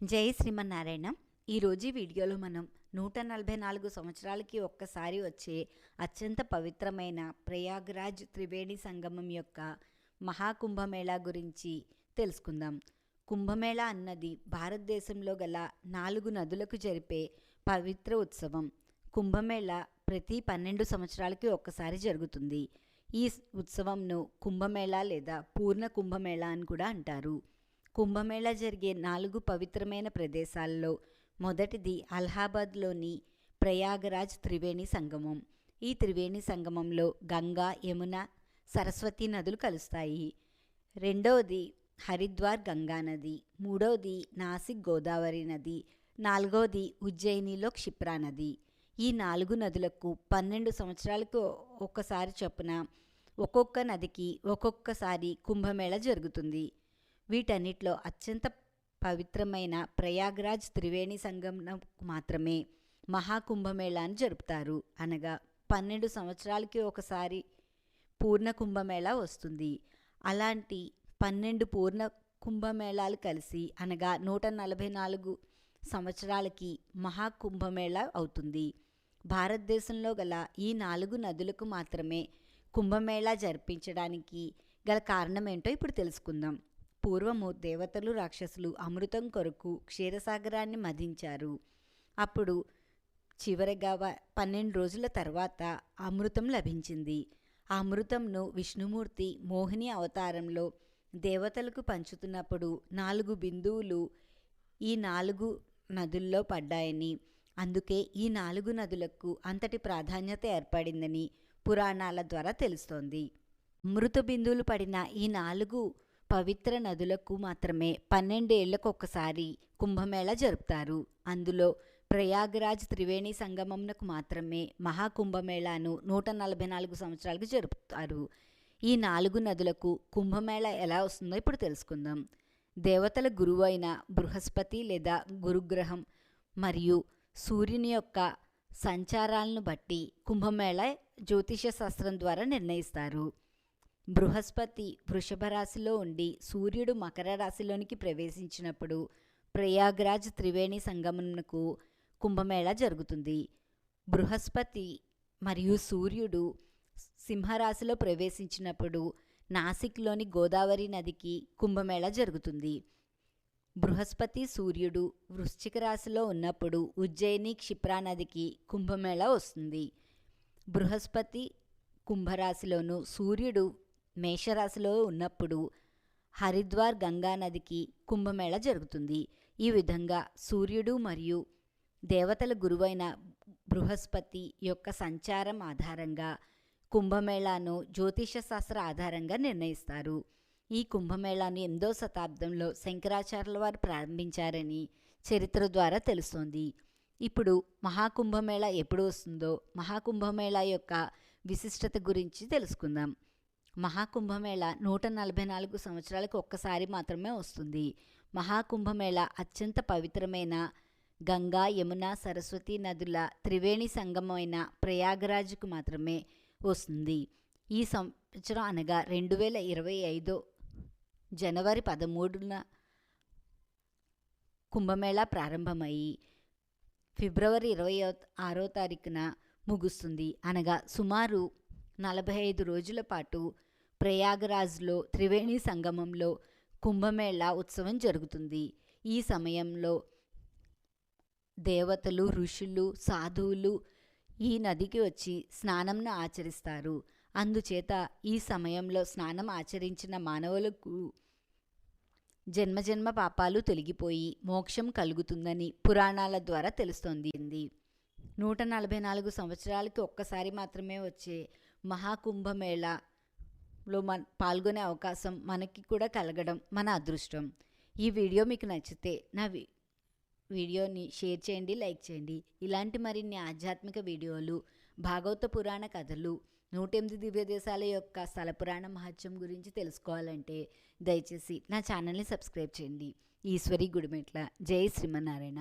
జై శ్రీమన్నారాయణ. ఈరోజు వీడియోలో మనం నూట నలభై నాలుగు సంవత్సరాలకి ఒక్కసారి వచ్చే అత్యంత పవిత్రమైన ప్రయాగ్రాజ్ త్రివేణి సంగమం యొక్క మహాకుంభమేళా గురించి తెలుసుకుందాం. కుంభమేళా అన్నది భారతదేశంలో గల నాలుగు నదులకు జరిపే పవిత్ర ఉత్సవం. కుంభమేళా ప్రతి పన్నెండు సంవత్సరాలకి ఒక్కసారి జరుగుతుంది. ఈ ఉత్సవంను కుంభమేళా లేదా పూర్ణ కుంభమేళా అని కూడా అంటారు. కుంభమేళా జరిగే నాలుగు పవిత్రమైన ప్రదేశాల్లో మొదటిది అలహాబాద్లోని ప్రయాగరాజ్ త్రివేణి సంగమం. ఈ త్రివేణి సంగమంలో గంగా యమున సరస్వతి నదులు కలుస్తాయి. రెండవది హరిద్వార్ గంగా నది. మూడవది నాసిక్ గోదావరి నది. నాలుగవది ఉజ్జయినిలో క్షిప్రా నది. ఈ నాలుగు నదులకు పన్నెండు సంవత్సరాలకు ఒక్కసారి చొప్పున ఒక్కొక్క నదికి ఒక్కొక్కసారి కుంభమేళ జరుగుతుంది. వీటన్నిటిలో అత్యంత పవిత్రమైన ప్రయాగ్రాజ్ త్రివేణి సంగమం మాత్రమే మహాకుంభమేళాన్ని జరుపుతారు. అనగా పన్నెండు సంవత్సరాలకి ఒకసారి పూర్ణ కుంభమేళా వస్తుంది. అలాంటి పన్నెండు పూర్ణ కుంభమేళాలు కలిసి అనగా నూట నలభై నాలుగు సంవత్సరాలకి మహాకుంభమేళా అవుతుంది. భారతదేశంలో గల ఈ నాలుగు నదులకు మాత్రమే కుంభమేళా జరిపించడానికి గల కారణం ఏంటో ఇప్పుడు తెలుసుకుందాం. పూర్వము దేవతలు రాక్షసులు అమృతం కొరకు క్షీరసాగరాన్ని మధించారు. అప్పుడు చివరిగా పన్నెండు రోజుల తర్వాత అమృతం లభించింది. ఆ అమృతంను విష్ణుమూర్తి మోహిని అవతారంలో దేవతలకు పంచుతున్నప్పుడు నాలుగు బిందువులు ఈ నాలుగు నదుల్లో పడ్డాయని అందుకే ఈ నాలుగు నదులకు అంతటి ప్రాధాన్యత ఏర్పడిందని పురాణాల ద్వారా తెలుస్తోంది. మృత బిందువులు పడిన ఈ నాలుగు పవిత్ర నదులకు మాత్రమే పన్నెండేళ్ళకు ఒక్కసారి కుంభమేళ జరుపుతారు. అందులో ప్రయాగరాజ్ త్రివేణి సంగమంనకు మాత్రమే మహాకుంభమేళాను నూట నలభై నాలుగు సంవత్సరాలకు జరుపుతారు. ఈ నాలుగు నదులకు కుంభమేళ ఎలా వస్తుందో ఇప్పుడు తెలుసుకుందాం. దేవతల గురువు అయిన బృహస్పతి లేదా గురుగ్రహం మరియు సూర్యుని యొక్క సంచారాలను బట్టి కుంభమేళ జ్యోతిష శాస్త్రం ద్వారా నిర్ణయిస్తారు. బృహస్పతి వృషభ రాశిలో ఉండి సూర్యుడు మకర రాశిలోనికి ప్రవేశించినప్పుడు ప్రయాగ్రాజ్ త్రివేణి సంగమనకు కుంభమేళ జరుగుతుంది. బృహస్పతి మరియు సూర్యుడు సింహరాశిలో ప్రవేశించినప్పుడు నాసిక్లోని గోదావరి నదికి కుంభమేళ జరుగుతుంది. బృహస్పతి సూర్యుడు వృశ్చిక రాశిలో ఉన్నప్పుడు ఉజ్జయిని క్షిప్రా నదికి కుంభమేళ వస్తుంది. బృహస్పతి కుంభరాశిలోను సూర్యుడు మేషరాశిలో ఉన్నప్పుడు హరిద్వార్ గంగా నదికి కుంభమేళ జరుగుతుంది. ఈ విధంగా సూర్యుడు మరియు దేవతల గురువైన బృహస్పతి యొక్క సంచారం ఆధారంగా కుంభమేళాను జ్యోతిష శాస్త్ర ఆధారంగా నిర్ణయిస్తారు. ఈ కుంభమేళాను ఎనిమిదో శతాబ్దంలో శంకరాచార్యుల వారు ప్రారంభించారని చరిత్ర ద్వారా తెలుస్తోంది. ఇప్పుడు మహాకుంభమేళ ఎప్పుడు వస్తుందో మహాకుంభమేళ యొక్క విశిష్టత గురించి తెలుసుకుందాం. మహాకుంభమేళ నూట నలభై నాలుగు సంవత్సరాలకు ఒక్కసారి మాత్రమే వస్తుంది. మహాకుంభమేళ అత్యంత పవిత్రమైన గంగా యమున సరస్వతి నదుల త్రివేణి సంగమైన ప్రయాగరాజ్కు మాత్రమే వస్తుంది. ఈ సంవత్సరం అనగా రెండు వేల ఇరవై ఐదో జనవరి పదమూడున కుంభమేళా ప్రారంభమయ్యి ఫిబ్రవరి ఇరవై ఆరో తారీఖున ముగుస్తుంది. అనగా సుమారు నలభై ఐదు రోజుల పాటు ప్రయాగరాజ్లో త్రివేణి సంగమంలో కుంభమేళా ఉత్సవం జరుగుతుంది. ఈ సమయంలో దేవతలు ఋషులు సాధువులు ఈ నదికి వచ్చి స్నానంను ఆచరిస్తారు. అందుచేత ఈ సమయంలో స్నానం ఆచరించిన మానవులకు జన్మజన్మ పాపాలు తొలగిపోయి మోక్షం కలుగుతుందని పురాణాల ద్వారా తెలుస్తోంది. నూట నలభై నాలుగు సంవత్సరాలకి ఒక్కసారి మాత్రమే వచ్చే లో మన పాల్గొనే అవకాశం మనకి కూడా కలగడం మన అదృష్టం. ఈ వీడియో మీకు నచ్చితే నా వీడియోని షేర్ చేయండి లైక్ చేయండి. ఇలాంటి మరిన్ని ఆధ్యాత్మిక వీడియోలు భాగవత పురాణ కథలు నూట ఎనిమిది దివ్య దేశాల యొక్క స్థల పురాణ మహత్యం గురించి తెలుసుకోవాలంటే దయచేసి నా ఛానల్ని సబ్స్క్రైబ్ చేయండి. ఈశ్వరి గుడిమెట్ల. జై శ్రీమన్నారాయణ.